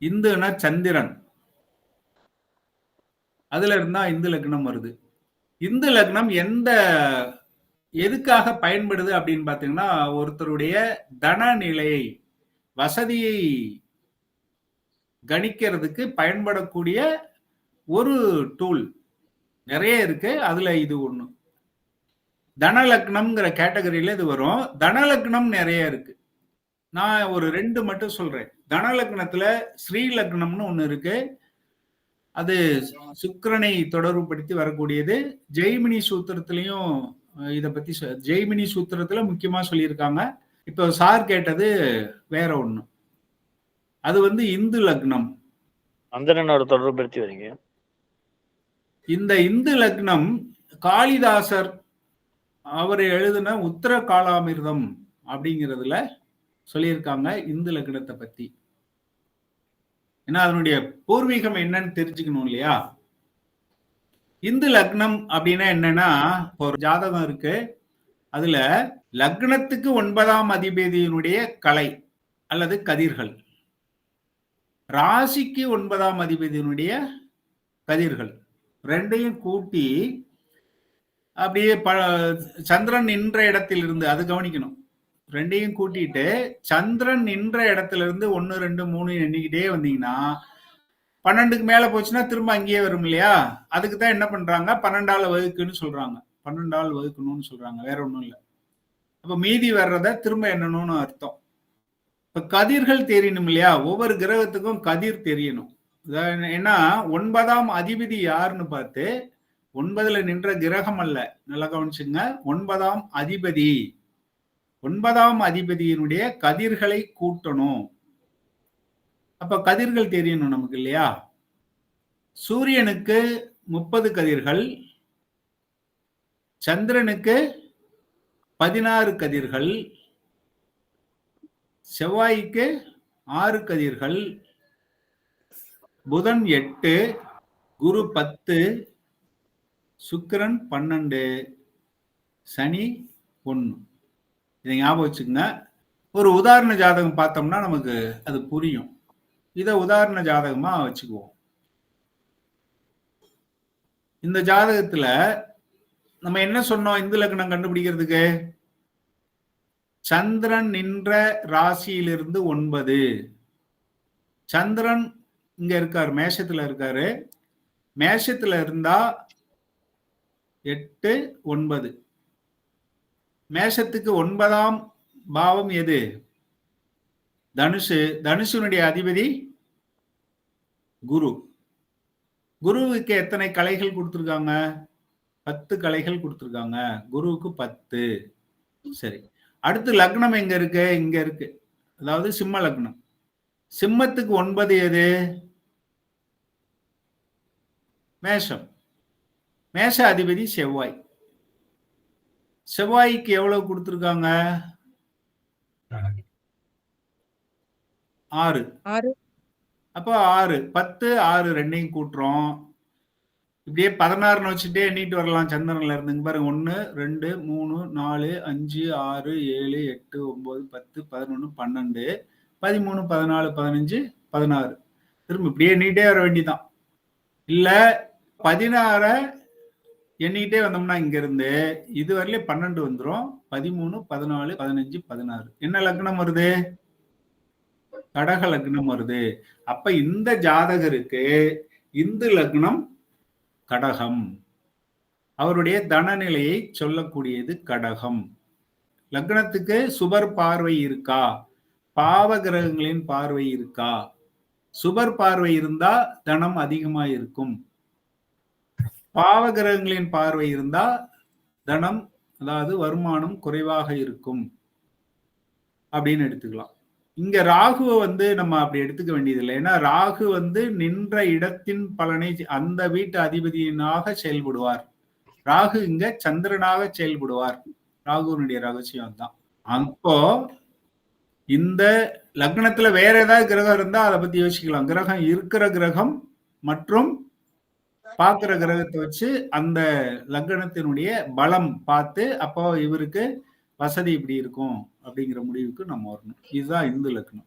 இந்துனா சந்திரன். அதுல இருந்தா இந்து லக்னம் வருது. இந்து லக்னம் எந்த எதுக்காக பயன்படுது அப்படின்னு பாத்தீங்கன்னா ஒருத்தருடைய தனநிலையை வசதியை கணிக்கிறதுக்கு பயன்படக்கூடிய ஒரு டூல் நிறைய இருக்கு அதுல இது ஒண்ணு. தனலக்னம்ங்கிற கேட்டகரியில இது வரும். தனலக்னம் நிறைய இருக்கு. நான் ஒரு ரெண்டு மட்டும் சொல்றேன். தனலக்னத்துல ஸ்ரீ லக்னம்னு ஒண்ணு இருக்கு. அது சுக்கிரனை தொடர்புபடுத்தி வரக்கூடியது. ஜெய்மினி சூத்திரத்திலையும் இத பத்தி ஜெய்மினி சூத்திரத்துல முக்கியமா சொல்லியிருக்காங்க. இப்போ சார் கேட்டது வேற ஒண்ணு. அது வந்து இந்து லக்னம். அந்தரனோட தொடர்புபடுத்தி வரீங்க. இந்த இந்து லக்னம் காளிதாசர் அவர் எழுதின உத்தர காலாமிர்தம் அப்படிங்கிறதுல சொல்லியிருக்காங்க இந்து லக்னத்தை பத்தி. ஏன்னா அதனுடைய பூர்வீகம் என்னன்னு தெரிஞ்சுக்கணும் இல்லையா? இந்து லக்னம் அப்படின்னா என்னன்னா இப்போ ஒரு ஜாதகம் இருக்கு. அதுல லக்னத்துக்கு ஒன்பதாம் அதிபதியினுடைய கலை அல்லது கதிர்கள். ராசிக்கு ஒன்பதாம் அதிபதியினுடைய கதிர்கள். ரெண்டையும் கூட்டி அப்படியே ப சந்திரன் நின்ற இடத்தில் இருந்து அது கவனிக்கணும். ரெண்டையும் கூட்டிட்டு சந்திரன் நின்ற இடத்துல இருந்து ஒன்னு ரெண்டு மூணு எண்ணிக்கிட்டே வந்தீங்கன்னா பன்னெண்டுக்கு மேல போச்சுன்னா திரும்ப அங்கேயே வரும் இல்லையா? அதுக்கு தான் என்ன பண்றாங்க? பன்னெண்டால வகுக்குன்னு சொல்றாங்க. பன்னெண்டால் வகுக்கணும்னு சொல்றாங்க. வேற ஒன்றும் இல்லை. அப்ப மீதி வர்றத திரும்ப என்னணும்னு அர்த்தம். இப்ப கதிர்கள் தெரியணும் இல்லையா? ஒவ்வொரு கிரகத்துக்கும் கதிர் தெரியணும். ஏன்னா ஒன்பதாம் அதிபதி யாருன்னு பார்த்து ஒன்பதுல நின்ற கிரகம் அல்ல. நல்லா கவனிச்சுங்க ஒன்பதாம் அதிபதி. ஒன்பதாம் அதிபதியினுடைய கதிர்களை கூட்டணும். அப்ப கதிர்கள் தெரியணும் நமக்கு இல்லையா? சூரியனுக்கு முப்பது கதிர்கள் சந்திரனுக்கு பதினாறு கதிர்கள் செவ்வாய்க்கு ஆறு கதிர்கள் புதன் எட்டு குரு பத்து சுக்கிரன் பன்னெண்டு சனி ஒன்று இதை ஞாபகம் வச்சுக்கோங்க. ஒரு உதாரண ஜாதகம் பார்த்தோம்னா நமக்கு அது புரியும். இதை உதாரண ஜாதகமாக வச்சுக்குவோம். இந்த ஜாதகத்தில் நம்ம என்ன சொன்னோம் இந்து லக்னம் கண்டுபிடிக்கிறதுக்கு? சந்திரன் நின்ற ராசியிலிருந்து ஒன்பது. சந்திரன் இங்க இருக்காரு மேஷத்துல இருக்காரு. மேஷத்துல இருந்தா எட்டு ஒன்பது. மேஷத்துக்கு ஒன்பதாம் பாவம் எது? தனுஷு தனுசுனுடைய அதிபதி குரு. குருவுக்கு எத்தனை கலைகள் கொடுத்துருக்காங்க? பத்து கலைகள் கொடுத்துருக்காங்க. குருவுக்கு பத்து. சரி. அடுத்து லக்னம் எங்க இருக்கு? இங்க இருக்கு. அதாவது சிம்ம லக்னம். சிம்மத்துக்கு ஒன்பது எது? மேஷம். மேஷ அதிபதி செவ்வாய். செவ்வாய்க்கு எவ்வளவு கொடுத்துருக்காங்க? ஆறு. ஆறு. அப்போ ஆறு. பத்து ஆறு ரெண்டையும் கூட்டுறோம். இப்படியே பதினாறுன்னு வச்சுட்டே எண்ணிட்டு வரலாம். சந்திரன்ல இருந்து இங்க பாருங்க. ஒன்று ரெண்டு மூணு நாலு அஞ்சு ஆறு ஏழு எட்டு ஒன்பது பத்து பதினொன்று பன்னெண்டு பதிமூணு பதினாலு பதினஞ்சு பதினாறு. திரும்ப இப்படியே எண்ணிட்டே வர வேண்டியதான் இல்ல பதினாற எண்ணிக்கிட்டே வந்தோம்னா இங்க இருந்து இது வரையிலும் பன்னெண்டு வந்துரும். பதிமூணு பதினாலு பதினஞ்சு பதினாறு. என்ன லக்னம் வருது? கடக லக்னம் வருது. அப்ப இந்த ஜாதகருக்கு இந்து லக்னம் கடகம். அவருடைய தனநிலையை சொல்லக்கூடியது கடகம். லக்னத்துக்கு சுபர் பார்வை இருக்கா? பாவ கிரகங்களின் பார்வை இருக்கா? சுபர் பார்வை இருந்தா தனம் அதிகமா இருக்கும் பாவ கிரகங்களின் பார்வை இருந்தா தனம் அதாவது வருமானம் குறைவாக இருக்கும். அப்படின்னு எடுத்துக்கலாம். இங்க ராகுவை வந்து நம்ம அப்படி எடுத்துக்க வேண்டியதில்லை. ஏன்னா ராகு வந்து நின்ற இடத்தின் பலனை அந்த வீட்டு அதிபதியினாக செயல்படுவார். ராகு இங்க சந்திரனாக செயல்படுவார். ராகுவனுடைய ரகசியம் தான் அப்போ இந்த லக்னத்துல வேற ஏதாவது கிரகம் இருந்தா அதை பத்தி யோசிக்கலாம். கிரகம் இருக்கிற கிரகம் மற்றும் பாக்குற கிரகத்தை வச்சு அந்த லக்னத்தினுடைய பலம் பார்த்து அப்போ இவருக்கு வசதி இப்படி இருக்கும் அப்படிங்கிற முடிவுக்கு நம்ம வரணும். இதுதான் இந்து லக்னம்